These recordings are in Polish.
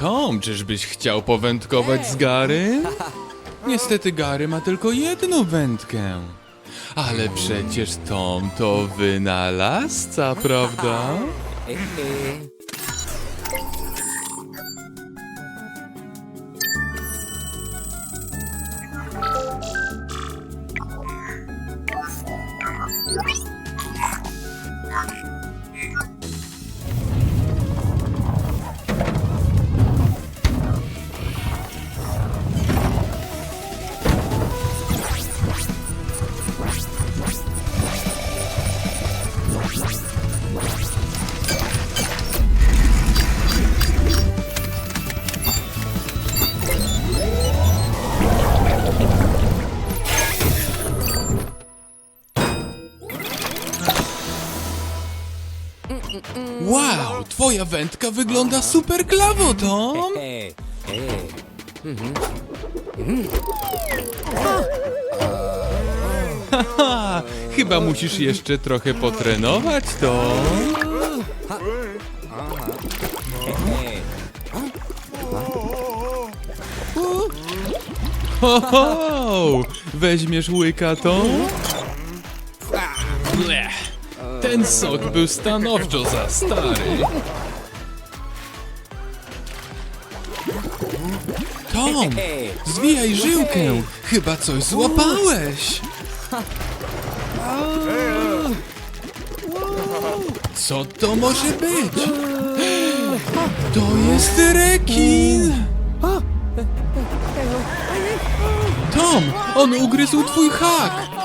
Tom, czyżbyś chciał powędkować z Gary? Niestety Gary ma tylko jedną wędkę. Ale przecież Tom to wynalazca, prawda? Wow, twoja wędka wygląda super klawo, Tom! E, e. Ha, chyba musisz jeszcze trochę potrenować, Tom. Ho, ho! Weźmiesz łyka, Tom? Ten sok był stanowczo za stary. Tom, zwijaj żyłkę. Chyba coś złapałeś. Co to może być? To jest rekin. Tom, on ugryzł twój hak.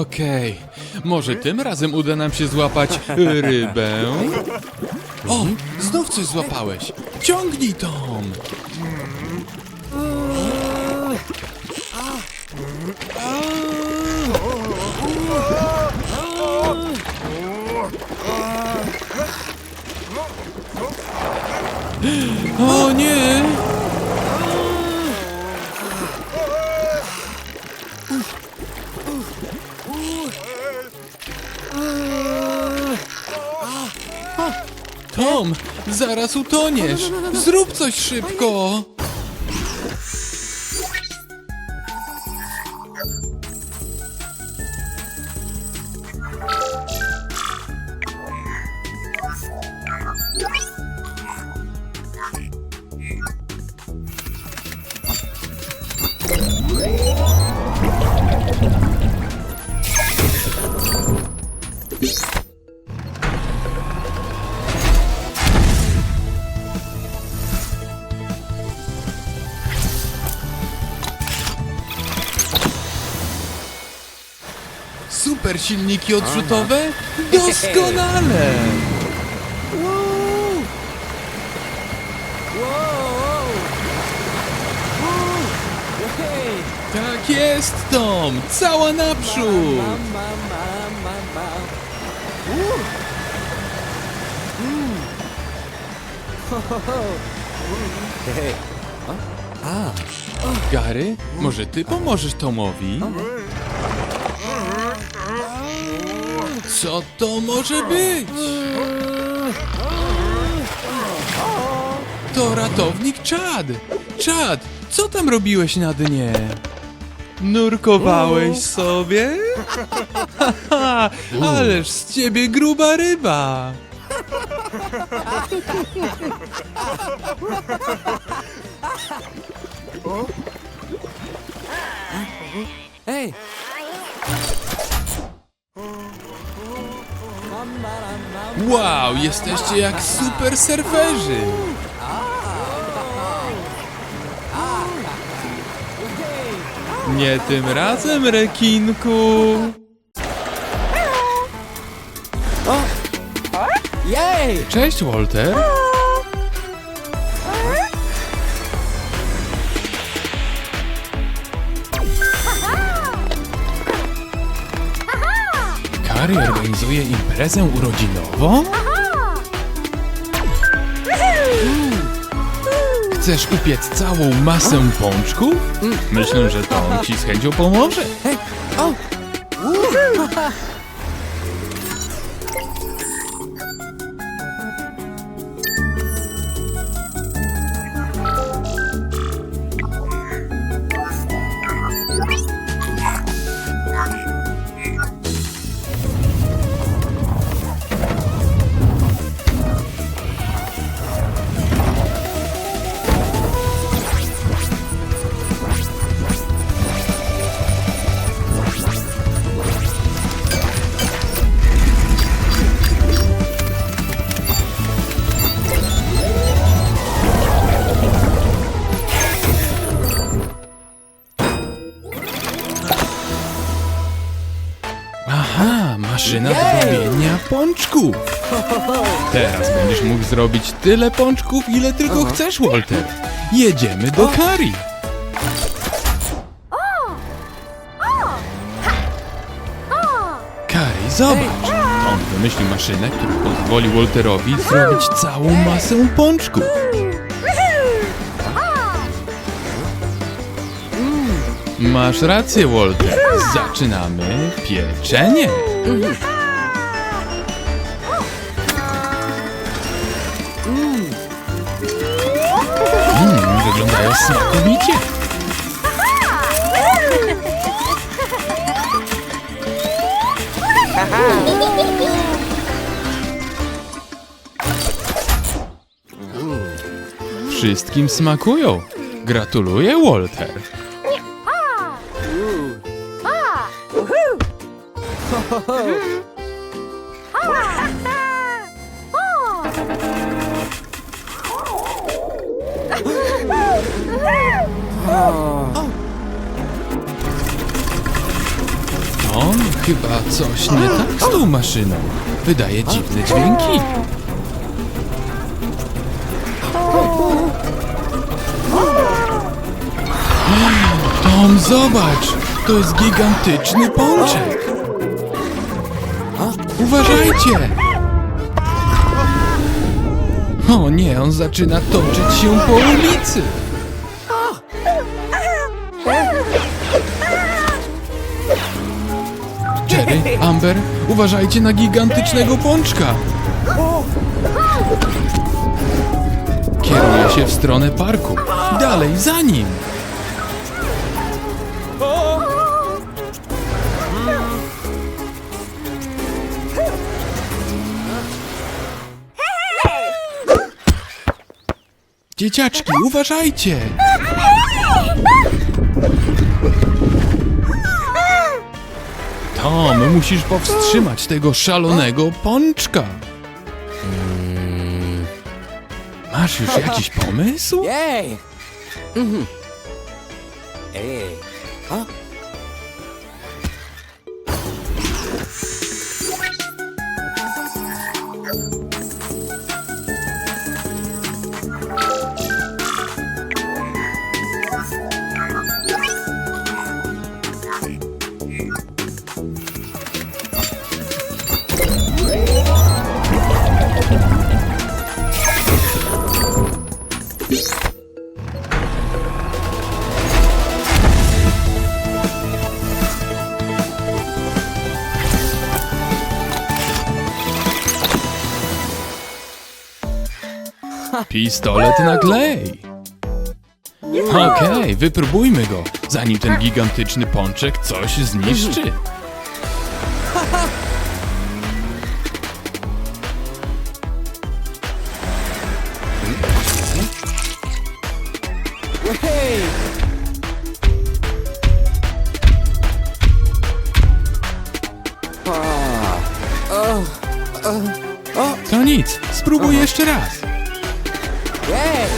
Okej, może tym razem uda nam się złapać rybę. O, znów coś złapałeś. Ciągnij, Tom. O nie! Tom, zaraz utoniesz! Zrób coś szybko! Super silniki odrzutowe? Doskonale! Wow! Wow! Wow! Hej! Tak jest, Tom! Cała naprzód! Mm. Ho, ho, ho. Hej. A, Gary, może ty pomożesz Tomowi? Co to może być? To ratownik Chad! Chad, co tam robiłeś na dnie? Nurkowałeś sobie? Haha, ależ z ciebie gruba ryba! hej! Wow, jesteście jak super surferzy! Nie tym razem, rekinku! Cześć, Walter! Harry organizuje imprezę urodzinową? Chcesz upiec całą masę pączków? Myślę, że Tom ci z chęcią pomoże. Hej! O! Uh! maszyna do robienia pączków. Teraz będziesz mógł zrobić tyle pączków, ile tylko chcesz, Walter. Jedziemy do Kari. Kari, zobacz! On wymyślił maszynę, która pozwoli Walterowi zrobić całą masę pączków. Masz rację, Walter. Zaczynamy pieczenie. Mm, wyglądają smakowicie. Wszystkim smakują. Gratuluję, Walter. O, chyba coś nie tak z tą maszyną. Wydaje dziwne dźwięki. Tom, zobacz! To jest gigantyczny pączek! Uważajcie! O nie, on zaczyna toczyć się po ulicy! Jerry, Amber, uważajcie na gigantycznego pączka! Kieruje się w stronę parku. Dalej, za nim! Dzieciaczki, uważajcie! Tom, musisz powstrzymać tego szalonego pączka. Masz już jakiś pomysł? Mhm. Ej. Pistolet na klej. Okej, wypróbujmy go, zanim ten gigantyczny pączek coś zniszczy. To nic, spróbuj jeszcze raz. Jej!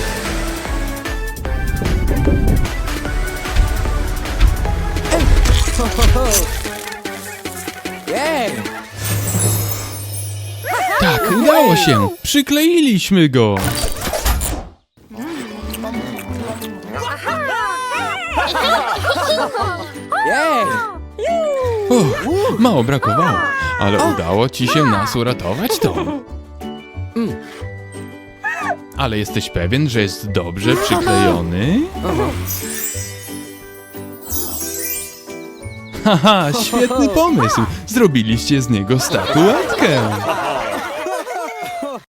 Ej! Ho, ho, ho. Jej! Tak, udało się, przykleiliśmy go. Jej! Uff, mało brakowało, ale udało ci się nas uratować, Tom. Ale jesteś pewien, że jest dobrze przyklejony? Haha, świetny pomysł! Zrobiliście z niego statuetkę!